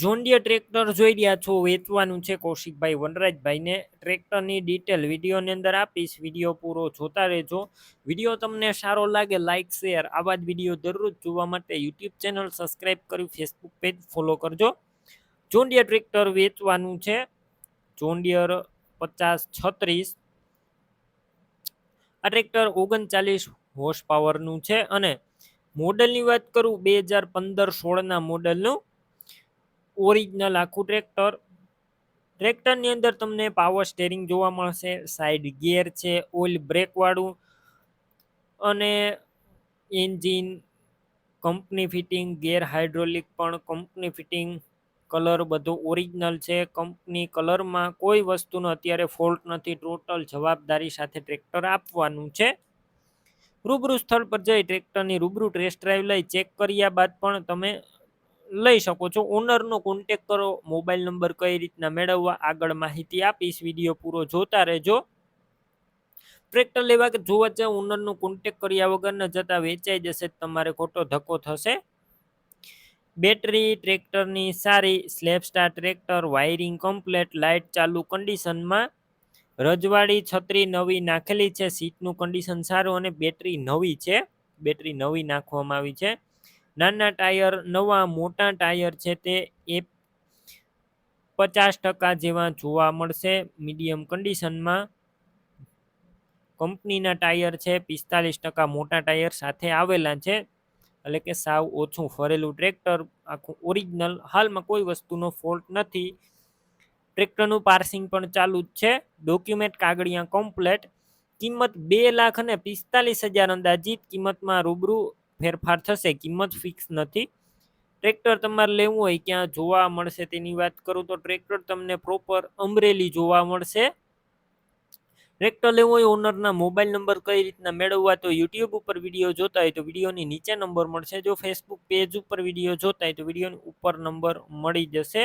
John Deere tractor જોઈ રહ્યા છો, વેચવાનું છે કૌશિકભાઈ વનરાજભાઈને. ટ્રેક્ટરની ડિટેલ વિડીયોની અંદર આપીશ, વીડિયો પૂરો જોતા રહેજો. વીડિયો તમને સારો લાગે લાઇક શેર આવા જ વીડિયો દરરોજ જોવા માટે યુટ્યુબ ચેનલ સબસ્ક્રાઈબ કરી ફેસબુક પેજ ફોલો કરજો. જોન્ડિયર ટ્રેક્ટર વેચવાનું છે જોન્ડિયર પચાસ છત્રીસ. આ ટ્રેક્ટર ઓગણચાલીસ હોર્સ પાવરનું છે અને મોડલની વાત કરું, બે હજાર પંદર સોળના મોડલનું. ઓરિજિનલ આખું ટ્રેક્ટર. ટ્રેક્ટરની અંદર તમને પાવર સ્ટેરિંગ જોવા મળશે સાઈડ ગિયર છે ઓઇલ બ્રેકવાળું અને engine company fitting gear hydraulic પણ કંપની ફિટિંગ કલર બધો ઓરિજિનલ છે. કંપની કલરમાં કોઈ વસ્તુનો અત્યારે ફોલ્ટ નથી ટોટલ જવાબદારી સાથે ટ્રેક્ટર આપવાનું છે. રૂબરૂ સ્થળ પર જઈ ટ્રેક્ટરની રૂબરૂ ટેસ્ટ ડ્રાઈવ લઈ ચેક કર્યા બાદ પણ તમે લઈ શકો છો. ઓનરનો કોન્ટેક કરો મોબાઈલ નંબર કઈ રીતના મેળવવા, આગળ માહિતી આપીશ વીડિયો પૂરો જોતા રહેજો. ટ્રેક્ટર લેવા કે જોવા જાવ ઓનરનો કોન્ટેક કર્યા વગર ન જતા વેચાઈ જશે, તમારે ખોટો ધક્કો થશે. બેટરી ટ્રેક્ટરની સારી self start tractor wiring complete light ચાલુ કન્ડિશનમાં રજવાડી છત્રી નવી નાખેલી છે સીટનું કન્ડિશન સારું અને બેટરી નવી છે. બેટરી નવી નાખવામાં આવી છે. નાના ટાયર, નવા મોટા ટાયર છે તે એ પચાસ ટકા જેવા જોવા મળશે. મીડિયમ કન્ડિશનમાં કંપનીના ટાયર છે, પિસ્તાલીસ ટકા મોટા ટાયર સાથે આવેલા છે. એટલે કે સાવ ઓછું ફરેલું ટ્રેક્ટર, આખું ઓરિજિનલ, હાલમાં કોઈ વસ્તુનો ફોલ્ટ નથી. ટ્રેક્ટરનું પાર્સિંગ પણ ચાલુ જ છે. ડોક્યુમેન્ટ કાગળિયા કમ્પ્લેટ. કિંમત બે લાખ અને પિસ્તાલીસ હજાર અંદાજિત કિંમતમાં રૂબરૂ ફેરફાર થશે, કિંમત ફિક્સ નથી. ટ્રેક્ટર તમારે લેવું હોય, ક્યાં જોવા મળશે તેની વાત કરું તો ટ્રેક્ટર તમને પ્રોપર અમરેલી જોવા મળશે. ટ્રેક્ટર લેવું હોય ઓનરના મોબાઈલ નંબર કઈ રીતના મેળવવા તો યુટ્યુબ ઉપર વીડિયો જોતા હોય તો વિડીયોની નીચે નંબર મળશે. જો ફેસબુક પેજ ઉપર વીડિયો જોતા હોય તો વિડીયોની ઉપર નંબર મળી જશે.